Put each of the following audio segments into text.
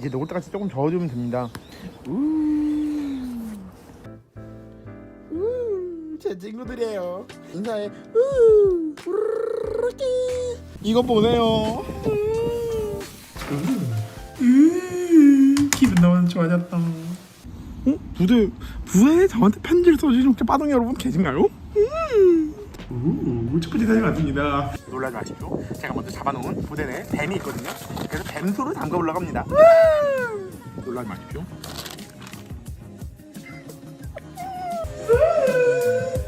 이제 녹을 때까지 조금 저어주면 됩니다. 제 친구들이에요. 인사해. 우. 이거 보세요. 음, 기분 너무 좋아졌다. 어? 부대 부대에 저한테 편지를 써주신 혹시 빠동 여러분 계신가요? 음. 우, 축구지 사진 맞습니다. 놀라지 마십시오. 제가 먼저 잡아놓은 부대 내에 뱀이 있거든요. 그래서 뱀소를 담가 올라갑니다. 놀라지 마십시오.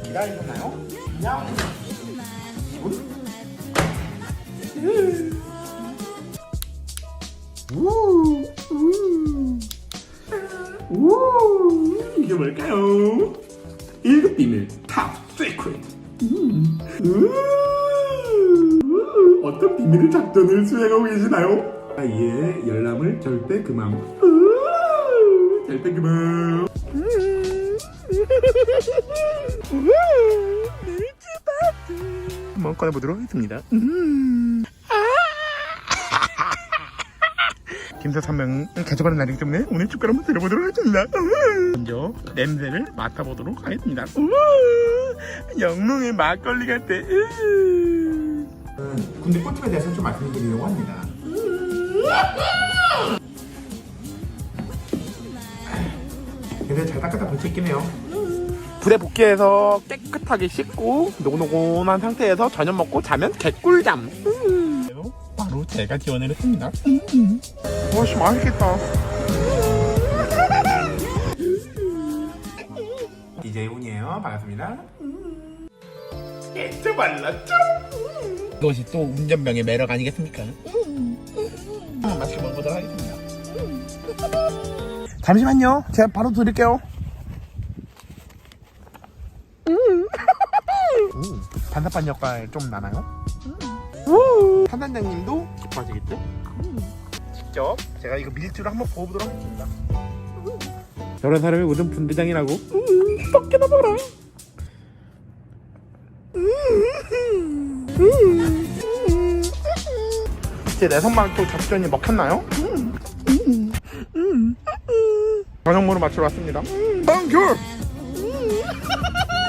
기다리셨나요? 야. 우, 우. 우, 이게 뭘까요? 일급 비밀 탑 세크릿. 음. 어떤 비밀을 작전을 수행하고 계시나요? 아예 열람을 절대 그만. 우, 절대 그만. 한번 꺼내보도록 하겠습니다. 음. 김사 3명은 가져가는 날이기 때문에 오늘 축가를 한번 들어보도록 하겠습니다. 음. 먼저 냄새를 맡아보도록 하겠습니다. 음. 영롱의 막걸리 같아. 음. 군대 꿀팁에 대해서 좀 말씀드리려고 합니다. 근데 잘 닦았다 벌써 있긴 해요. 불에 복귀해서 깨끗하게 씻고 노곤노곤한 상태에서 저녁 먹고 자면 개꿀잠. 바로 제가 지원을 했습니다. 와 씨 맛있겠다. 반갑습니다. 진짜 말랐죠? 이것이 또 운전병의 매력 아니겠습니까? 맛있게 먹어보도록 하겠습니다. 잠시만요. 제가 바로 드릴게요. 반사판 역할 좀 나나요? 판단장님도 기뻐하시겠죠? 직접 제가 이거 밀주를 한번 부어보도록 하겠습니다. 저런 사람이 무슨 분대장이라고? 썩게나 먹어라. 이제 내 손만 또 작전이 먹혔나요? 저녁물을 마치러 왔습니다. 방귤!